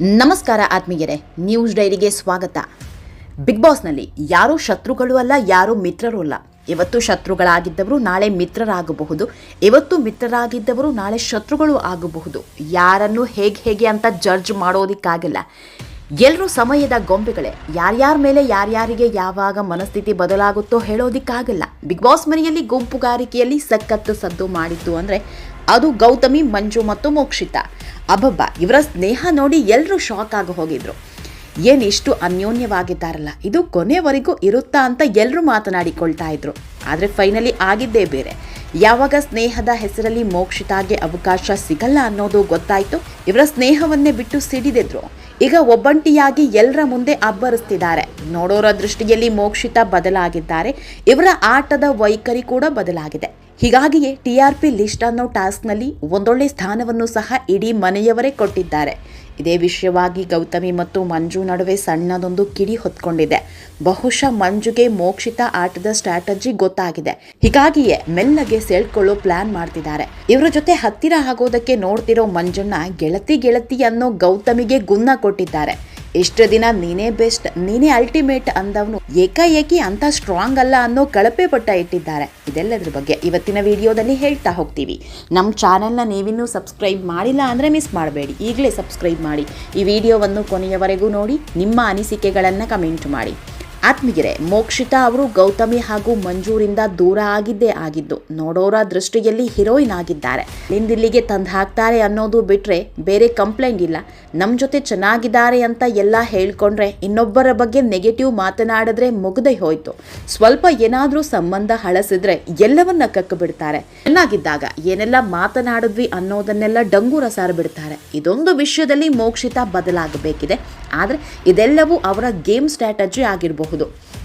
ನಮಸ್ಕಾರ ಆತ್ಮೀಯರೇ ನ್ಯೂಸ್ ಡೈರಿಗೆ ಸ್ವಾಗತ. ಬಿಗ್ ಬಾಸ್ನಲ್ಲಿ ಯಾರೂ ಶತ್ರುಗಳು ಅಲ್ಲ, ಯಾರೂ ಮಿತ್ರರು ಅಲ್ಲ. ಇವತ್ತು ಶತ್ರುಗಳಾಗಿದ್ದವರು ನಾಳೆ ಮಿತ್ರರಾಗಬಹುದು ಇವತ್ತು ಮಿತ್ರರಾಗಿದ್ದವರು ನಾಳೆ ಶತ್ರುಗಳು ಆಗಬಹುದು. ಯಾರನ್ನು ಹೇಗೆ ಹೇಗೆ ಅಂತ ಜಡ್ಜ್ ಮಾಡೋದಕ್ಕಾಗಲ್ಲ. ಎಲ್ಲರೂ ಸಮಯದ ಗೊಂಬೆಗಳೇ. ಯಾರ್ಯಾರ ಮೇಲೆ ಯಾರ್ಯಾರಿಗೆ ಯಾವಾಗ ಮನಸ್ಥಿತಿ ಬದಲಾಗುತ್ತೋ ಹೇಳೋದಿಕ್ಕಾಗಲ್ಲ. ಬಿಗ್ ಬಾಸ್ ಮನೆಯಲ್ಲಿ ಗುಂಪುಗಾರಿಕೆಯಲ್ಲಿ ಸಖತ್ತು ಸದ್ದು ಮಾಡಿದ್ದು ಅಂದರೆ ಅದು ಗೌತಮಿ, ಮಂಜು ಮತ್ತು ಮೋಕ್ಷಿತ. ಅಬ್ಬಬ್ಬ, ಇವರ ಸ್ನೇಹ ನೋಡಿ ಎಲ್ಲರೂ ಶಾಕ್ ಆಗಿ ಹೋಗಿದ್ರು. ಏನು ಇಷ್ಟು ಅನ್ಯೋನ್ಯವಾಗಿದ್ದಾರಲ್ಲ. ಇದು ಕೊನೆವರೆಗೂ ಇರುತ್ತಾ ಅಂತ ಎಲ್ಲರೂ ಮಾತನಾಡಿಕೊಳ್ತಾ ಇದ್ರು. ಆದರೆ ಫೈನಲಿ ಆಗಿದ್ದೇ ಬೇರೆ. ಯಾವಾಗ ಸ್ನೇಹದ ಹೆಸರಲ್ಲಿ ಮೋಕ್ಷಿತಾಗೆ ಅವಕಾಶ ಸಿಗಲ್ಲ ಅನ್ನೋದು ಗೊತ್ತಾಯ್ತು. ಇವರ ಸ್ನೇಹವನ್ನೇ ಬಿಟ್ಟು ಸಿಡಿದಿದ್ರು. ಈಗ ಒಬ್ಬಂಟಿಯಾಗಿ ಎಲ್ಲರ ಮುಂದೆ ಅಬ್ಬರಿಸ್ತಿದ್ದಾರೆ. ನೋಡೋರ ದೃಷ್ಟಿಯಲ್ಲಿ ಮೋಕ್ಷಿತ ಬದಲಾಗಿದ್ದಾರೆ. ಇವರ ಆಟದ ವೈಖರಿ ಕೂಡ ಬದಲಾಗಿದೆ. ಹೀಗಾಗಿಯೇ ಟಿಆರ್ಪಿ ಲಿಸ್ಟ್ ಅನ್ನೋ ಟಾಸ್ಕ್ನಲ್ಲಿ ಒಂದೊಳ್ಳೆ ಸ್ಥಾನವನ್ನು ಸಹ ಇಡೀ ಮನೆಯವರೇ ಕೊಟ್ಟಿದ್ದಾರೆ. ಇದೇ ವಿಷಯವಾಗಿ ಗೌತಮಿ ಮತ್ತು ಮಂಜು ನಡುವೆ ಸಣ್ಣದೊಂದು ಕಿಡಿ ಹೊತ್ಕೊಂಡಿದೆ. ಬಹುಶಃ ಮಂಜುಗೆ ಮೋಕ್ಷಿತ ಆಟದ ಸ್ಟ್ರಾಟಜಿ ಗೊತ್ತಾಗಿದೆ. ಹೀಗಾಗಿಯೇ ಮೆಲ್ಲಗೆ ಸೆಳ್ಕೊಳ್ಳೋ ಪ್ಲಾನ್ ಮಾಡ್ತಿದ್ದಾರೆ. ಇವರ ಜೊತೆ ಹತ್ತಿರ ಆಗೋದಕ್ಕೆ ನೋಡ್ತಿರೋ ಮಂಜುನ ಗೆಳತಿ ಗೆಳತಿ ಅನ್ನೋ ಗೌತಮಿಗೆ ಗುನ್ನ ಕೊಟ್ಟಿದ್ದಾರೆ. ಇಷ್ಟು ದಿನ ನೀನೇ ಬೆಸ್ಟ್ ನೀನೇ ಅಲ್ಟಿಮೇಟ್ ಅಂದವನು. ಏಕಾಏಕಿ ಅಂತ ಸ್ಟ್ರಾಂಗ್ ಅಲ್ಲ ಅನ್ನೋ ಕಳಪೆ ಪಟ್ಟ ಇಟ್ಟಿದ್ದಾರೆ. ಇದೆಲ್ಲದ್ರ ಬಗ್ಗೆ ಇವತ್ತಿನ ವಿಡಿಯೋದಲ್ಲಿ ಹೇಳ್ತಾ ಹೋಗ್ತೀವಿ. ನಮ್ಮ ಚಾನೆಲ್ನ ನೀವಿನ್ನೂ ಸಬ್ಸ್ಕ್ರೈಬ್ ಮಾಡಿಲ್ಲ ಅಂದರೆ ಮಿಸ್ ಮಾಡಬೇಡಿ. ಈಗಲೇ ಸಬ್ಸ್ಕ್ರೈಬ್ ಮಾಡಿ. ಈ ವಿಡಿಯೋವನ್ನು ಕೊನೆಯವರೆಗೂ ನೋಡಿ, ನಿಮ್ಮ ಅನಿಸಿಕೆಗಳನ್ನು ಕಮೆಂಟ್ ಮಾಡಿ. ಆತ್ಮೀಗೆರೆ ಮೋಕ್ಷಿತಾ ಅವರು ಗೌತಮಿ ಹಾಗೂ ಮಂಜೂರಿಂದ ದೂರ ಆಗಿದ್ದೇ ಆಗಿದ್ದು, ನೋಡೋರ ದೃಷ್ಟಿಯಲ್ಲಿ ಹೀರೋಯಿನ್ ಆಗಿದ್ದಾರೆ. ಲಿಂದಿಲ್ಲಿಗೆ ತಂದು ಹಾಕ್ತಾರೆ ಅನ್ನೋದು ಬಿಟ್ರೆ ಬೇರೆ ಕಂಪ್ಲೇಂಟ್ ಇಲ್ಲ. ನಮ್ಮ ಜೊತೆ ಚೆನ್ನಾಗಿದ್ದಾರೆ ಅಂತ ಎಲ್ಲ ಹೇಳ್ಕೊಂಡ್ರೆ ಇನ್ನೊಬ್ಬರ ಬಗ್ಗೆ ನೆಗೆಟಿವ್ ಮಾತನಾಡಿದ್ರೆ ಮುಗದೆ ಹೋಯ್ತು. ಸ್ವಲ್ಪ ಏನಾದರೂ ಸಂಬಂಧ ಹಳಸಿದ್ರೆ ಎಲ್ಲವನ್ನ ಕಕ್ಕು ಬಿಡ್ತಾರೆ. ಚೆನ್ನಾಗಿದ್ದಾಗ ಏನೆಲ್ಲ ಮಾತನಾಡಿದ್ವಿ ಅನ್ನೋದನ್ನೆಲ್ಲ ಡಂಗೂರ ಸಾರು ಬಿಡ್ತಾರೆ. ಇದೊಂದು ವಿಷಯದಲ್ಲಿ ಮೋಕ್ಷಿತ ಬದಲಾಗಬೇಕಿದೆ. ಆದರೆ ಇದೆಲ್ಲವೂ ಅವರ ಗೇಮ್ ಸ್ಟ್ರಾಟಜಿ ಆಗಿರಬಹುದು.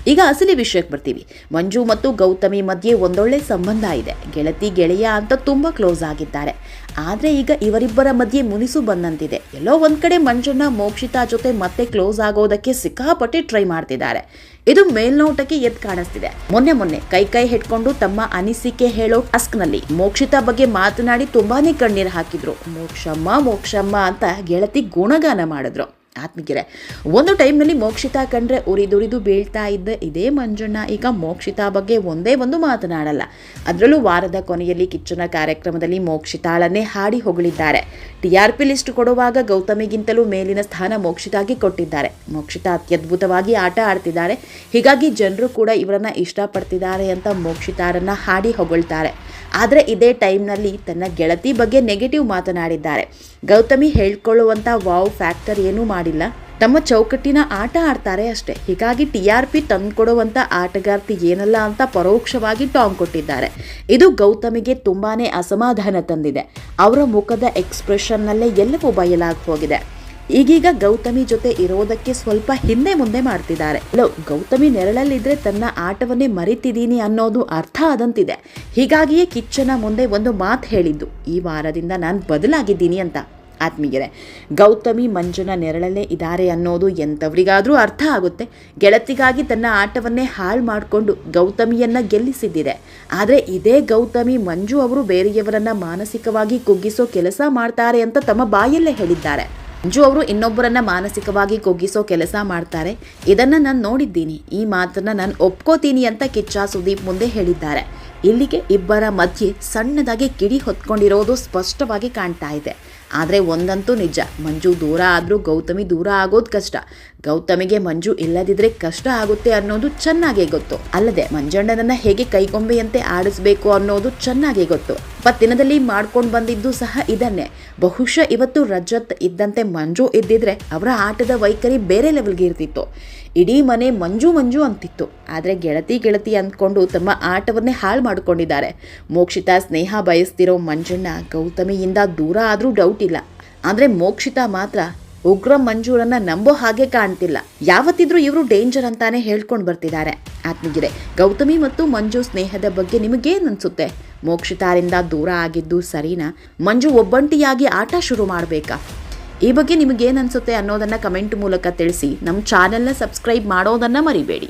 ಈಗ ಅಸಲಿ ವಿಷಯಕ್ಕೆ ಬರ್ತೀವಿ. ಮಂಜು ಮತ್ತು ಗೌತಮಿ ಮಧ್ಯೆ ಒಂದೊಳ್ಳೆ ಸಂಬಂಧ ಇದೆ. ಗೆಳತಿ, ಗೆಳೆಯ ಅಂತ ತುಂಬ ಕ್ಲೋಸ್ ಆಗಿದ್ದಾರೆ. ಆದರೆ ಈಗ ಇವರಿಬ್ಬರ ಮಧ್ಯೆ ಮುನಿಸು ಬಂದಂತಿದೆ. ಎಲ್ಲೋ ಒಂದು ಕಡೆ ಮಂಜುನ ಮೋಕ್ಷಿತಾ ಜೊತೆ ಮತ್ತೆ ಕ್ಲೋಸ್ ಆಗೋದಕ್ಕೆ ಸಿಕ್ಕಾಪಟ್ಟೆ ಟ್ರೈ ಮಾಡ್ತಿದ್ದಾರೆ. ಇದು ಮೇಲ್ನೋಟಕ್ಕೆ ಎದ್ದು ಕಾಣಿಸ್ತಿದೆ. ಮೊನ್ನೆ ಮೊನ್ನೆ ಕೈ ಕೈ ಹಿಡ್ಕೊಂಡು ತಮ್ಮ ಅನಿಸಿಕೆ ಹೇಳೋ ಟಾಸ್ಕ್ನಲ್ಲಿ ಮೋಕ್ಷಿತಾ ಬಗ್ಗೆ ಮಾತನಾಡಿ ತುಂಬಾನೇ ಕಣ್ಣೀರು ಹಾಕಿದ್ರು. ಮೋಕ್ಷಮ್ಮ ಮೋಕ್ಷಮ್ಮ ಅಂತ ಗೆಳತಿ ಗುಣಗಾನ ಮಾಡಿದ್ರು. ಆತ್ಮಗಿರೆ ಒಂದು ಟೈಮ್ನಲ್ಲಿ ಮೋಕ್ಷಿತಾ ಕಂಡ್ರೆ ಉರಿದುರಿದು ಬೀಳ್ತಾ ಇದ್ದ ಇದೇ ಮಂಜುಣ್ಣ, ಈಗ ಮೋಕ್ಷಿತಾ ಬಗ್ಗೆ ಒಂದೇ ಒಂದು ಮಾತನಾಡಲ್ಲ. ಅದರಲ್ಲೂ ವಾರದ ಕೊನೆಯಲ್ಲಿ ಕಿಚ್ಚನ ಕಾರ್ಯಕ್ರಮದಲ್ಲಿ ಮೋಕ್ಷಿತಾಳನ್ನೇ ಹಾಡಿ ಹೊಗಳಿದ್ದಾರೆ. ಟಿ ಆರ್ ಪಿ ಲಿಸ್ಟ್ ಕೊಡುವಾಗ ಗೌತಮಿಗಿಂತಲೂ ಮೇಲಿನ ಸ್ಥಾನ ಮೋಕ್ಷಿತಾಗೆ ಕೊಟ್ಟಿದ್ದಾರೆ. ಮೋಕ್ಷಿತಾ ಅತ್ಯದ್ಭುತವಾಗಿ ಆಟ ಆಡ್ತಿದ್ದಾರೆ. ಹೀಗಾಗಿ ಜನರು ಕೂಡ ಇವರನ್ನ ಇಷ್ಟಪಡ್ತಿದ್ದಾರೆ ಅಂತ ಮೋಕ್ಷಿತಾರನ್ನ ಹಾಡಿ ಹೊಗಳ್ತಾರೆ. ಆದರೆ ಇದೇ ಟೈಮ್ನಲ್ಲಿ ತನ್ನ ಗೆಳತಿ ಬಗ್ಗೆ ನೆಗೆಟಿವ್ ಮಾತನಾಡಿದ್ದಾರೆ. ಗೌತಮಿ ಹೇಳ್ಕೊಳ್ಳುವಂಥ ವಾವ್ ಫ್ಯಾಕ್ಟರ್ ಏನೂ ಮಾಡಿಲ್ಲ. ತಮ್ಮ ಚೌಕಟ್ಟಿನ ಆಟ ಆಡ್ತಾರೆ ಅಷ್ಟೇ. ಹೀಗಾಗಿ ಟಿ ಆರ್ ಪಿ ತಂದುಕೊಡುವಂಥ ಆಟಗಾರ್ತಿ ಏನಲ್ಲ ಅಂತ ಪರೋಕ್ಷವಾಗಿ ಟಾಂಗ್ ಕೊಟ್ಟಿದ್ದಾರೆ. ಇದು ಗೌತಮಿಗೆ ತುಂಬಾ ಅಸಮಾಧಾನ ತಂದಿದೆ. ಅವರ ಮುಖದ ಎಕ್ಸ್ಪ್ರೆಷನ್ನಲ್ಲೇ ಎಲ್ಲವೂ ಬಯಲಾಗಿ ಹೋಗಿದೆ. ಈಗೀಗ ಗೌತಮಿ ಜೊತೆ ಇರೋದಕ್ಕೆ ಸ್ವಲ್ಪ ಹಿಂದೆ ಮುಂದೆ ಮಾಡ್ತಿದ್ದಾರೆ. ಲೋ, ಗೌತಮಿ ನೆರಳಲ್ಲಿದ್ರೆ ತನ್ನ ಆಟವನ್ನೇ ಮರಿತಿದ್ದೀನಿ ಅನ್ನೋದು ಅರ್ಥ ಆದಂತಿದೆ. ಹೀಗಾಗಿಯೇ ಕಿಚ್ಚನ ಮುಂದೆ ಒಂದು ಮಾತು ಹೇಳಿದ್ದು, ಈ ವಾರದಿಂದ ನಾನು ಬದಲಾಗಿದ್ದೀನಿ ಅಂತ. ಆತ್ಮೀಯರೇ, ಗೌತಮಿ ಮಂಜುನ ನೆರಳಲ್ಲೇ ಇದ್ದಾರೆ ಅನ್ನೋದು ಎಂಥವರಿಗಾದರೂ ಅರ್ಥ ಆಗುತ್ತೆ. ಗೆಳತಿಗಾಗಿ ತನ್ನ ಆಟವನ್ನೇ ಹಾಳು ಮಾಡಿಕೊಂಡು ಗೌತಮಿಯನ್ನು ಗೆಲ್ಲಿಸಿದ್ದಿದೆ. ಆದರೆ ಇದೇ ಗೌತಮಿ ಮಂಜು ಅವರು ಬೇರೆಯವರನ್ನು ಮಾನಸಿಕವಾಗಿ ಕುಗ್ಗಿಸೋ ಕೆಲಸ ಮಾಡ್ತಾರೆ ಅಂತ ತಮ್ಮ ಬಾಯಲ್ಲೇ ಹೇಳಿದ್ದಾರೆ. ಮಂಜು ಅವರು ಇನ್ನೊಬ್ಬರನ್ನ ಮಾನಸಿಕವಾಗಿ ಕುಗ್ಗಿಸೋ ಕೆಲಸ ಮಾಡ್ತಾರೆ. ಇದನ್ನ ನಾನು ನೋಡಿದ್ದೀನಿ. ಈ ಮಾತನ್ನ ನಾನು ಒಪ್ಕೋತೀನಿ ಅಂತ ಕಿಚ್ಚ ಸುದೀಪ್ ಮುಂದೆ ಹೇಳಿದ್ದಾರೆ. ಇಲ್ಲಿಗೆ ಇಬ್ಬರ ಮಧ್ಯೆ ಸಣ್ಣದಾಗಿ ಕಿಡಿ ಹೊತ್ಕೊಂಡಿರೋದು ಸ್ಪಷ್ಟವಾಗಿ ಕಾಣ್ತಾ ಇದೆ. ಆದರೆ ಒಂದಂತೂ ನಿಜ. ಮಂಜು ದೂರ ಆದರೂ ಗೌತಮಿ ದೂರ ಆಗೋದು ಕಷ್ಟ. ಗೌತಮಿಗೆ ಮಂಜು ಇಲ್ಲದಿದ್ರೆ ಕಷ್ಟ ಆಗುತ್ತೆ ಅನ್ನೋದು ಚೆನ್ನಾಗೇ ಗೊತ್ತು. ಅಲ್ಲದೆ ಮಂಜಣ್ಣನನ್ನ ಹೇಗೆ ಕೈಗೊಂಬೆಯಂತೆ ಆಡಿಸ್ಬೇಕು ಅನ್ನೋದು ಚೆನ್ನಾಗೇ ಗೊತ್ತು. ದಿನದಲ್ಲಿ ಮಾಡ್ಕೊಂಡು ಬಂದಿದ್ದು ಸಹ ಇದನ್ನೇ. ಬಹುಶಃ ಇವತ್ತು ರಜತ್ ಇದ್ದಂತೆ ಮಂಜು ಇದ್ದಿದ್ರೆ ಅವರ ಆಟದ ವೈಖರಿ ಬೇರೆ ಲೆವೆಲ್ಗೆ ಇರ್ತಿತ್ತು. ಇಡೀ ಮನೆ ಮಂಜು ಮಂಜು ಅಂತಿತ್ತು. ಆದರೆ ಗೆಳತಿ ಗೆಳತಿ ಅಂದ್ಕೊಂಡು ತಮ್ಮ ಆಟವನ್ನೇ ಹಾಳು ಮಾಡಿಕೊಂಡಿದ್ದಾರೆ. ಮೋಕ್ಷಿತಾ ಸ್ನೇಹ ಬಯಸ್ತಿರೋ ಮಂಜಣ್ಣ ಗೌತಮಿಯಿಂದ ದೂರ ಆದರೂ ಡೌಟ್ ಇಲ್ಲ. ಆದರೆ ಮೋಕ್ಷಿತಾ ಮಾತ್ರ ಉಗ್ರ ಮಂಜೂರನ್ನ ನಂಬೋ ಹಾಗೆ ಕಾಣ್ತಿಲ್ಲ. ಯಾವತ್ತಿದ್ರೂ ಇವರು ಡೇಂಜರ್ ಅಂತಾನೆ ಹೇಳ್ಕೊಂಡು ಬರ್ತಿದ್ದಾರೆ. ಆತ್ಮಗಿರೆ ಗೌತಮಿ ಮತ್ತು ಮಂಜು ಸ್ನೇಹದ ಬಗ್ಗೆ ನಿಮಗೇನು ಅನ್ಸುತ್ತೆ? ಮೋಕ್ಷಿತಾರಿಂದ ದೂರ ಆಗಿದ್ದು ಸರಿನಾ? ಮಂಜು ಒಬ್ಬಂಟಿಯಾಗಿ ಆಟ ಶುರು ಮಾಡಬೇಕಾ? ಈ ಬಗ್ಗೆ ನಿಮಗೇನು ಅನ್ಸುತ್ತೆ ಅನ್ನೋದನ್ನ ಕಮೆಂಟ್ ಮೂಲಕ ತಿಳಿಸಿ. ನಮ್ಮ ಚಾನೆಲ್ನ ಸಬ್ಸ್ಕ್ರೈಬ್ ಮಾಡೋದನ್ನ ಮರಿಬೇಡಿ.